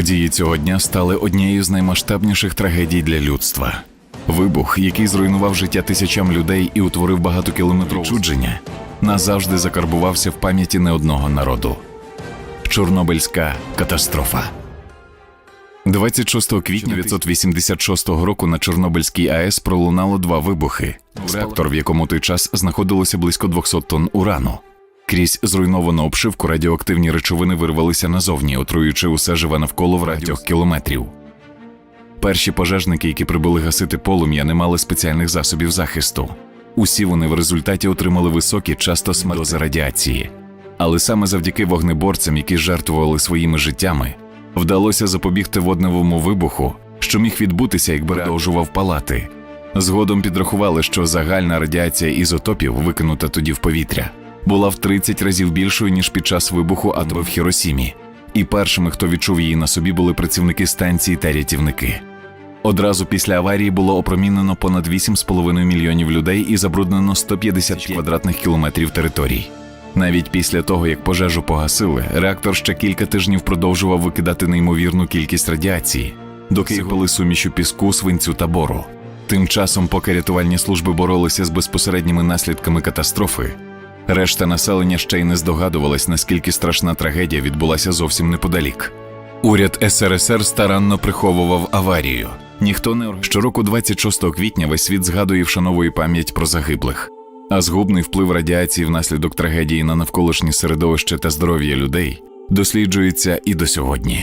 Події цього дня стали однією з наймасштабніших трагедій для людства. Вибух, який зруйнував життя тисячам людей і утворив багатокілометрове чудження, назавжди закарбувався в пам'яті не одного народу. Чорнобильська катастрофа. 26 квітня 1986 року на Чорнобильській АЕС пролунало два вибухи. Реактор, в якому той час знаходилося близько 200 тонн урану. Крізь зруйновану обшивку радіоактивні речовини вирвалися назовні, отруюючи усе живе навколо в радіох кілометрів. Перші пожежники, які прибули гасити полум'я, не мали спеціальних засобів захисту. Усі вони в результаті отримали високі, часто смертельні радіації. Але саме завдяки вогнеборцям, які жертвували своїми життями, вдалося запобігти водневому вибуху, що міг відбутися, якби продовжував палати. Згодом підрахували, що загальна радіація ізотопів, викинута тоді в повітря, була в 30 разів більшою, ніж під час вибуху атоми в Хіросімі. І першими, хто відчув її на собі, були працівники станції та рятівники. Одразу після аварії було опромінено понад 8,5 мільйонів людей і забруднено 150 квадратних кілометрів територій. Навіть після того, як пожежу погасили, реактор ще кілька тижнів продовжував викидати неймовірну кількість радіації, доки сипали сумішю піску, свинцю та бору. Тим часом, поки рятувальні служби боролися з безпосередніми наслідками катастрофи, решта населення ще й не здогадувалась, наскільки страшна трагедія відбулася зовсім неподалік. Уряд СРСР старанно приховував аварію. Ніхто не щороку 26 квітня весь світ згадує вшановує пам'ять про загиблих. А згубний вплив радіації внаслідок трагедії на навколишнє середовище та здоров'я людей досліджується і до сьогодні.